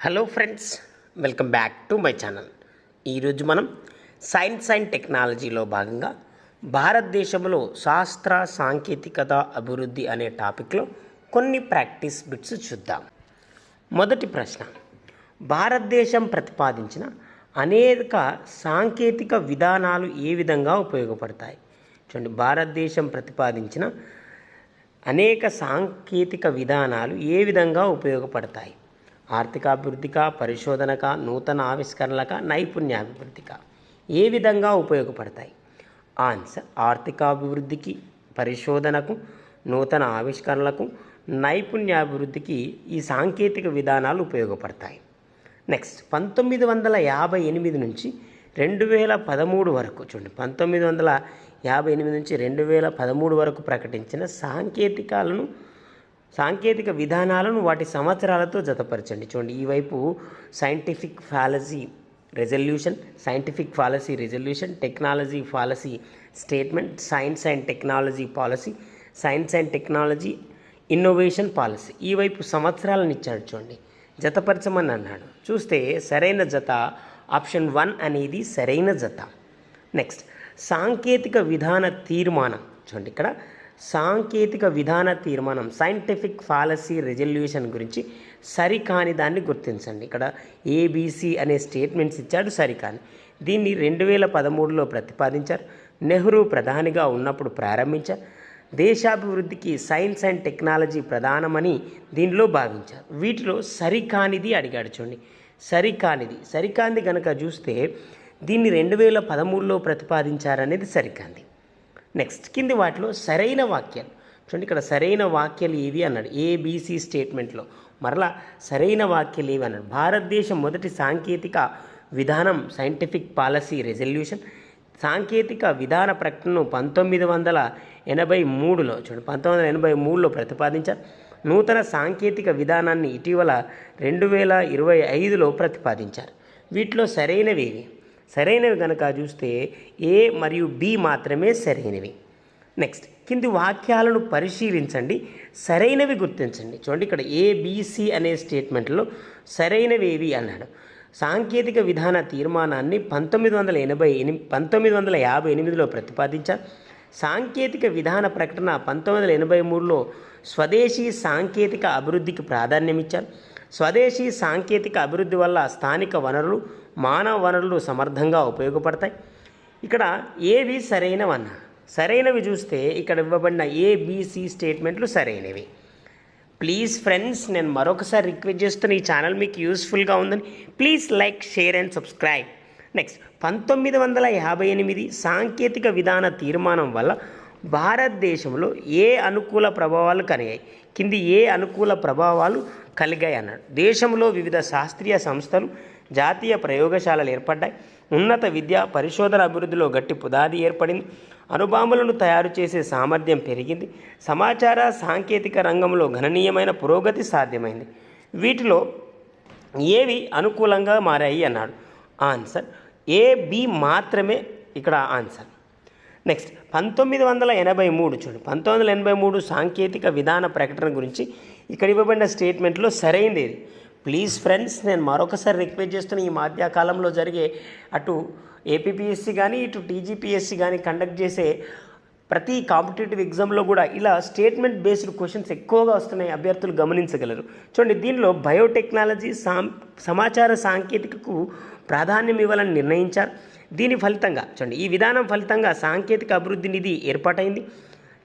Hello friends welcome back to my channel ఈరోజు మనం science and టెక్నాలజీలో భాగంగా భారతదేశంలో శాస్త్ర సాంకేతికత అభివృద్ధి అనే టాపిక్లో కొన్ని ప్రాక్టీస్ బిట్స్ చూద్దాం. మొదటి ప్రశ్న. భారతదేశం ప్రతిపాదించిన అనేక సాంకేతిక విధానాలు ఏ విధంగా ఉపయోగపడతాయి? చూడండి భారతదేశం ప్రతిపాదించిన అనేక సాంకేతిక విధానాలు ఏ విధంగా ఉపయోగపడతాయి? ఆర్థికాభివృద్ధిక పరిశోధనక నూతన ఆవిష్కరణలక నైపుణ్యాభివృద్ధిక. ఏ విధంగా ఉపయోగపడతాయి? ఆన్సర్ ఆర్థికాభివృద్ధికి పరిశోధనకు నూతన ఆవిష్కరణలకు నైపుణ్యాభివృద్ధికి ఈ సాంకేతిక విధానాలు ఉపయోగపడతాయి. నెక్స్ట్ పంతొమ్మిది వందల యాభై ఎనిమిది నుంచి రెండు వేల పదమూడు వరకు చూడండి. పంతొమ్మిది వందల యాభై ఎనిమిది నుంచి రెండు వేల పదమూడు వరకు ప్రకటించిన సాంకేతికాలను సాంకేతిక విధానాలను వాటి సంవత్సరాలతో జతపరచండి. చూడండి ఈ వైపు scientific policy resolution scientific policy resolution technology policy statement science and technology policy science and technology innovation policy ఈ వైపు సంవత్సరాలను ఇచ్చాడు చూడండి జతపరచమని అన్నాడు. చూస్తే సరైన జత ఆప్షన్ వన్ అనేది సరైన జత. నెక్స్ట్ సాంకేతిక విధాన తీర్మానం. చూడండి ఇక్కడ సాంకేతిక విధాన తీర్మానం సైంటిఫిక్ పాలసీ రెజల్యూషన్ గురించి సరికాని దాన్ని గుర్తించండి. ఇక్కడ ఏబీసీ అనే స్టేట్మెంట్స్ ఇచ్చాడు సరికాని. దీన్ని రెండు వేల పదమూడులో ప్రతిపాదించారు. నెహ్రూ ప్రధానిగా ఉన్నప్పుడు ప్రారంభించారు. దేశాభివృద్ధికి సైన్స్ అండ్ టెక్నాలజీ ప్రధానమని దీనిలో భావించారు. వీటిలో సరికానిది అడిగాడు చూడండి. సరికానిది. సరికాంది కనుక చూస్తే దీన్ని రెండు వేల పదమూడులో ప్రతిపాదించారనేది సరికాంది నెక్స్ట్ కింది వాటిలో సరైన వాక్యాలు. చూడండి ఇక్కడ సరైన వాక్యాలు ఏవి అన్నాడు. ఏబీసీ స్టేట్మెంట్లో మరలా సరైన వాక్యాలు ఏవి అన్నాడు. భారతదేశం మొదటి సాంకేతిక విధానం సైంటిఫిక్ పాలసీ రెజల్యూషన్ సాంకేతిక విధాన ప్రకటనను పంతొమ్మిది వందల ఎనభై మూడులో చూడండి పంతొమ్మిది వందల ఎనభై మూడులో ప్రతిపాదించారు. నూతన సాంకేతిక విధానాన్ని ఇటీవల రెండు వేల ఇరవై ఐదులో ప్రతిపాదించారు. వీటిలో సరైనవి ఏవి? సరైనవి కనుక చూస్తే ఏ మరియు బి మాత్రమే సరైనవి. నెక్స్ట్ కింది వాక్యాలను పరిశీలించండి. సరైనవి గుర్తించండి. చూడండి ఇక్కడ ఏబిసి అనే స్టేట్మెంట్లో సరైనవి ఏవి అన్నాడు. సాంకేతిక విధాన తీర్మానాన్ని పంతొమ్మిది వందల ఎనభై ఎనిమిది పంతొమ్మిది వందల యాభై ఎనిమిదిలో ప్రతిపాదించారు సాంకేతిక విధాన ప్రకటన పంతొమ్మిది వందల ఎనభై మూడులో స్వదేశీ సాంకేతిక అభివృద్ధికి ప్రాధాన్యమిచ్చారు స్వదేశీ సాంకేతిక అభివృద్ధి వల్ల స్థానిక వనరులు మానవ వనరులు సమర్థంగా ఉపయోగపడతాయి. ఇక్కడ ఏవి సరైనవన్న సరైనవి చూస్తే ఇక్కడ ఇవ్వబడిన ఏబిసి స్టేట్మెంట్లు సరైనవి. ప్లీజ్ ఫ్రెండ్స్ నేను మరొకసారి రిక్వెస్ట్ చేస్తున్న ఈ ఛానల్ మీకు యూస్ఫుల్గా ఉందని please like share and subscribe next పంతొమ్మిది వందల యాభై ఎనిమిది సాంకేతిక విధాన తీర్మానం వల్ల భారతదేశంలో ఏ అనుకూల ప్రభావాలు కలిగాయి కింది ఏ అనుకూల ప్రభావాలు కలిగాయి అన్నాడు. దేశంలో వివిధ శాస్త్రీయ సంస్థలు జాతీయ ప్రయోగశాలలు ఏర్పడ్డాయి. ఉన్నత విద్య పరిశోధన అభివృద్ధిలో గట్టి పునాది ఏర్పడింది. అణుబాంబులను తయారు చేసే సామర్థ్యం పెరిగింది. సమాచార సాంకేతిక రంగంలో గణనీయమైన పురోగతి సాధ్యమైంది. వీటిలో ఏవి అనుకూలంగా మారాయి అన్నాడు. ఆన్సర్ ఏ బి మాత్రమే ఇక్కడ ఆన్సర్. నెక్స్ట్ పంతొమ్మిది వందల ఎనభై మూడు చూడు. పంతొమ్మిది వందల ఎనభై మూడు సాంకేతిక విధాన ప్రకటన గురించి ఇక్కడ ఇవ్వబడిన స్టేట్మెంట్లో సరైనది ప్లీజ్ ఫ్రెండ్స్ నేను మరొకసారి రిక్వెస్ట్ చేస్తున్న ఈ మధ్యకాలంలో జరిగే అటు ఏపీపీఎస్సీ కానీ ఇటు టీజీపీఎస్సీ కానీ కండక్ట్ చేసే ప్రతి కాంపిటేటివ్ ఎగ్జామ్లో కూడా ఇలా స్టేట్మెంట్ బేస్డ్ క్వశ్చన్స్ ఎక్కువగా వస్తున్నాయి అభ్యర్థులు గమనించగలరు. చూడండి దీనిలో బయోటెక్నాలజీ సాం సమాచార సాంకేతికకు ప్రాధాన్యం ఇవ్వాలని నిర్ణయించారు. దీని ఫలితంగా చూడండి ఈ విధానం ఫలితంగా సాంకేతిక అభివృద్ధి నిధి ఏర్పాటైంది.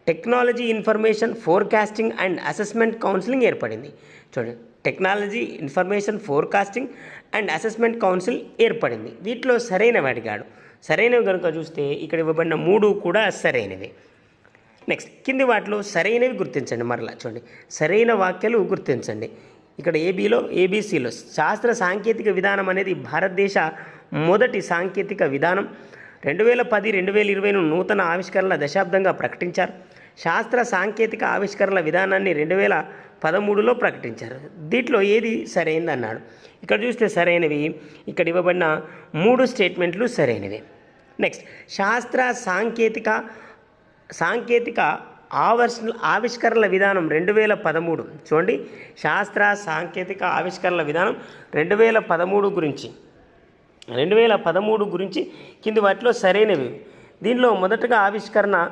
Technology information forecasting and assessment counselling ఏర్పడింది. చూడండి technology information forecasting and assessment council ఏర్పడింది. వీటిలో సరైనవి అడిగాడు సరైనవి కనుక చూస్తే ఇక్కడ ఇవ్వబడిన మూడు కూడా సరైనవి. నెక్స్ట్ కింది వాటిలో సరైనవి గుర్తించండి మరలా. చూడండి సరైన వాక్యాలు గుర్తించండి. ఇక్కడ ఏబీలో ఏబీసీలో శాస్త్ర సాంకేతిక విధానం అనేది భారతదేశ మొదటి సాంకేతిక విధానం. రెండు వేల పది రెండు వేల ఇరవైను నూతన ఆవిష్కరణల దశాబ్దంగా ప్రకటించారు. శాస్త్ర సాంకేతిక ఆవిష్కరణల విధానాన్ని రెండు వేల పదమూడులో ప్రకటించారు. దీంట్లో ఏది సరైనది అన్నాడు ఇక్కడ చూస్తే సరైనవి. ఇక్కడ ఇవ్వబడిన మూడు స్టేట్మెంట్లు సరైనవి. నెక్స్ట్ శాస్త్ర సాంకేతిక సాంకేతిక ఆవర్ష ఆవిష్కరణల విధానం రెండు వేల పదమూడు. చూడండి. శాస్త్ర సాంకేతిక ఆవిష్కరణల విధానం రెండు వేల పదమూడు గురించి. రెండు వేల పదమూడు గురించి కింది వాటిలో సరైనవి. దీనిలో మొదటగా ఆవిష్కరణ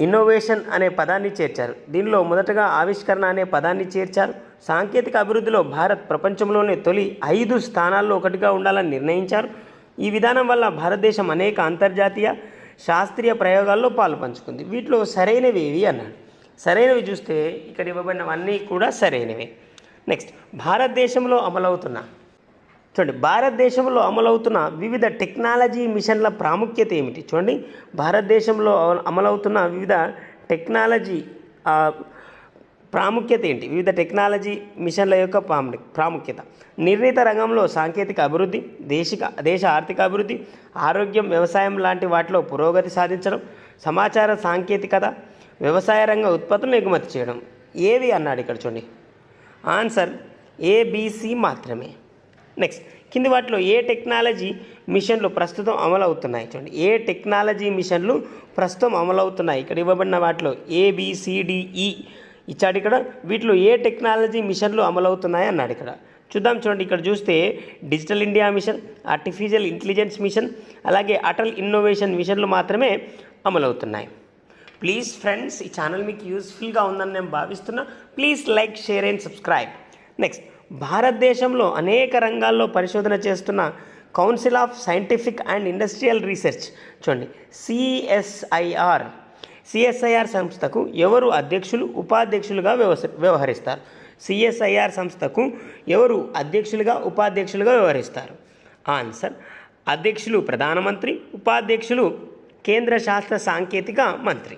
ఇన్నోవేషన్ అనే పదాన్ని చేర్చారు. దీనిలో మొదటగా ఆవిష్కరణ అనే పదాన్ని చేర్చారు. సాంకేతిక అభివృద్ధిలో భారత్ ప్రపంచంలోనే తొలి ఐదు స్థానాల్లో ఒకటిగా ఉండాలని నిర్ణయించారు. ఈ విధానం వల్ల భారతదేశం అనేక అంతర్జాతీయ శాస్త్రీయ ప్రయోగాల్లో పాలు పంచుకుంది. వీటిలో సరైనవి ఏవి అన్నాడు. సరైనవి చూస్తే ఇక్కడ ఇవ్వబడినవన్నీ కూడా సరైనవి. నెక్స్ట్ భారతదేశంలో అమలవుతున్న చూడండి భారతదేశంలో అమలవుతున్న వివిధ టెక్నాలజీ మిషన్ల ప్రాముఖ్యత ఏమిటి? చూడండి భారతదేశంలో అమలవుతున్న వివిధ టెక్నాలజీ ప్రాముఖ్యత ఏంటి? వివిధ టెక్నాలజీ మిషన్ల యొక్క ప్రాము- ప్రాముఖ్యత. నిర్ణీత రంగంలో సాంకేతిక అభివృద్ధి దేశిక దేశ ఆర్థిక అభివృద్ధి ఆరోగ్యం వ్యవసాయం లాంటి వాటిలో పురోగతి సాధించడం సమాచార సాంకేతికత వ్యవసాయ రంగ ఉత్పత్తులను ఎగుమతి చేయడం. ఏవి అన్నాడు ఇక్కడ చూడండి? ఆన్సర్ ఏబీసీ మాత్రమే. నెక్స్ట్ కింది వాటిలో ఏ టెక్నాలజీ మిషన్లు ప్రస్తుతం అమలవుతున్నాయి? చూడండి ఏ టెక్నాలజీ మిషన్లు ప్రస్తుతం అమలవుతున్నాయి? ఇక్కడ ఇవ్వబడిన వాటిలో ఏబిసిడిఈ e ఇచ్చాడు ఇక్కడ. వీటిలో ఏ టెక్నాలజీ మిషన్లు అమలవుతున్నాయి అన్నాడు ఇక్కడ. చూద్దాం చూడండి ఇక్కడ చూస్తే digital India mission artificial intelligence mission అలాగే అటల్ ఇన్నోవేషన్ మిషన్లు మాత్రమే అమలవుతున్నాయి. ప్లీజ్ ఫ్రెండ్స్ ఈ ఛానల్ మీకు యూస్ఫుల్గా ఉందని నేను భావిస్తున్నా. Please like share and subscribe next భారతదేశంలో అనేక రంగాల్లో పరిశోధన చేస్తున్న council of scientific and industrial research చూడండి. సిఎస్ఐఆర్ సిఎస్ఐఆర్ సంస్థకు ఎవరు అధ్యక్షులు ఉపాధ్యక్షులుగా వ్యవహరిస్తారు? సిఎస్ఐఆర్ సంస్థకు ఎవరు అధ్యక్షులుగా ఉపాధ్యక్షులుగా వ్యవహరిస్తారు? ఆన్సర్ అధ్యక్షులు ప్రధానమంత్రి ఉపాధ్యక్షులు కేంద్ర శాస్త్ర సాంకేతిక మంత్రి.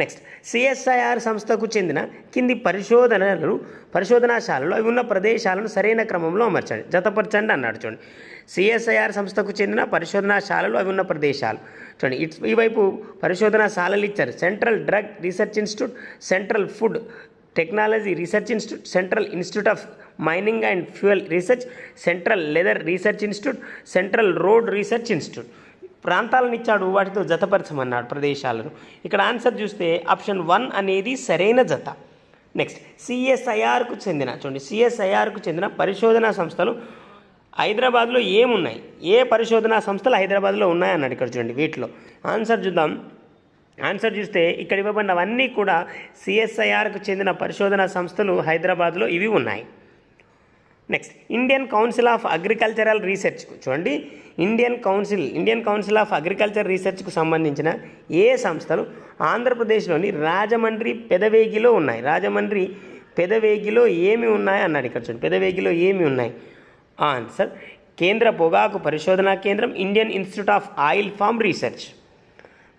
నెక్స్ట్ సిఎస్ఐఆర్ సంస్థకు చెందిన కింది పరిశోధనలు పరిశోధనాశాలలో అవి ఉన్న ప్రదేశాలను సరైన క్రమంలో అమర్చండి. జతపరచండి అన్నాడు చూడండి. సిఎస్ఐఆర్ సంస్థకు చెందిన పరిశోధనాశాలలు అవి ఉన్న ప్రదేశాలు. చూడండి ఇట్స్ ఈ వైపు పరిశోధనాశాలలు ఇచ్చారు. Central drug research institute central food technology research institute central institute of mining and fuel research central leather research institute central road research institute ప్రాంతాలను ఇచ్చాడు వాటితో జతపరచమన్నాడు ప్రదేశాలను. ఇక్కడ ఆన్సర్ చూస్తే ఆప్షన్ వన్ అనేది సరైన జత. నెక్స్ట్ సిఎస్ఐఆర్కు చెందిన చూడండి సిఎస్ఐఆర్కు చెందిన పరిశోధనా సంస్థలు హైదరాబాద్లో ఏమున్నాయి? ఏ పరిశోధనా సంస్థలు హైదరాబాద్లో ఉన్నాయన్నాడు ఇక్కడ చూడండి వీటిలో. ఆన్సర్ చూద్దాం. ఆన్సర్ చూస్తే ఇక్కడ ఇవ్వబడినవన్నీ కూడా సిఎస్ఐఆర్కు చెందిన పరిశోధనా సంస్థలు హైదరాబాద్లో ఇవి ఉన్నాయి. Next Indian council of agricultural research చూడండి. Indian council Indian council of agriculture రీసెర్చ్కు సంబంధించిన ఏ సంస్థలు ఆంధ్రప్రదేశ్లోని రాజమండ్రి పెదవేగిలో ఉన్నాయి. రాజమండ్రి పెదవేగిలో ఏమి ఉన్నాయి అన్నాడు ఇక్కడ చూడండి. పెదవేగిలో ఏమి ఉన్నాయి? ఆన్సర్ కేంద్ర పొగాకు పరిశోధనా కేంద్రం Indian institute of oil palm research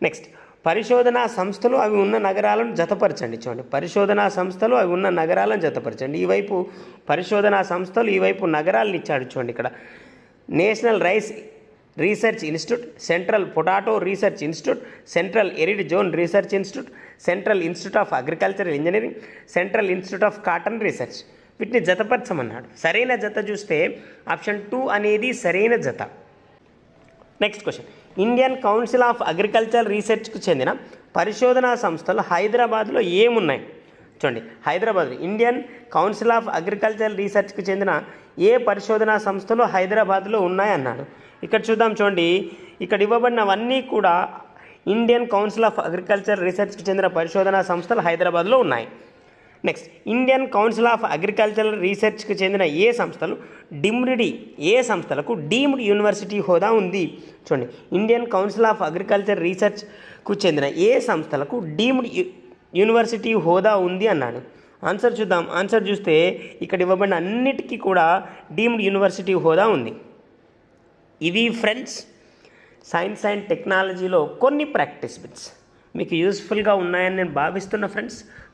next పరిశోధనా సంస్థలు అవి ఉన్న నగరాలను జతపరచండి. చూడండి పరిశోధనా సంస్థలు అవి ఉన్న నగరాలను జతపరచండి. ఈ వైపు పరిశోధనా సంస్థలు ఈవైపు నగరాలను ఇచ్చాడు చూడండి ఇక్కడ. National rice research institute central potato research institute central arid zone research institute central institute of agricultural engineering central institute of cotton research. వీటిని జతపరచమన్నాడు. సరైన జత చూస్తే ఆప్షన్ టూ అనేది సరైన జత. Next question. Indian council of agriculture రీసెర్చ్కు చెందిన పరిశోధనా సంస్థలు హైదరాబాద్లో ఏమున్నాయి? చూడండి Hyderabad Indian council of agriculture రీసెర్చ్కి చెందిన ఏ పరిశోధనా సంస్థలు హైదరాబాద్లో ఉన్నాయన్నారు ఇక్కడ చూద్దాం చూడండి ఇక్కడ ఇవ్వబడినవన్నీ కూడా ఇండియన్ కౌన్సిల్ ఆఫ్ అగ్రికల్చర్ రీసెర్చ్కి చెందిన పరిశోధనా సంస్థలు హైదరాబాద్లో ఉన్నాయి. Next Indian council of agricultural రీసెర్చ్కి చెందిన ఏ సంస్థలు? డిమ్రిడి ఏ సంస్థలకు? డీమ్డ్ యూనివర్సిటీ హోదా ఉంది. చూడండి ఇండియన్ కౌన్సిల్ ఆఫ్ అగ్రికల్చర్ రీసెర్చ్కు చెందిన ఏ సంస్థలకు డీమ్డ్ యూనివర్సిటీ హోదా ఉంది అన్నాడు. ఆన్సర్ చూద్దాం. ఆన్సర్ చూస్తే ఇక్కడ ఇవ్వబడిన అన్నిటికీ కూడా డీమ్డ్ యూనివర్సిటీ హోదా ఉంది. ఇవి ఫ్రెండ్స్ సైన్స్ అండ్ టెక్నాలజీలో కొన్ని ప్రాక్టీస్ బిట్స్ మీకు యూస్ఫుల్గా ఉన్నాయని నేను భావిస్తున్న ఫ్రెండ్స్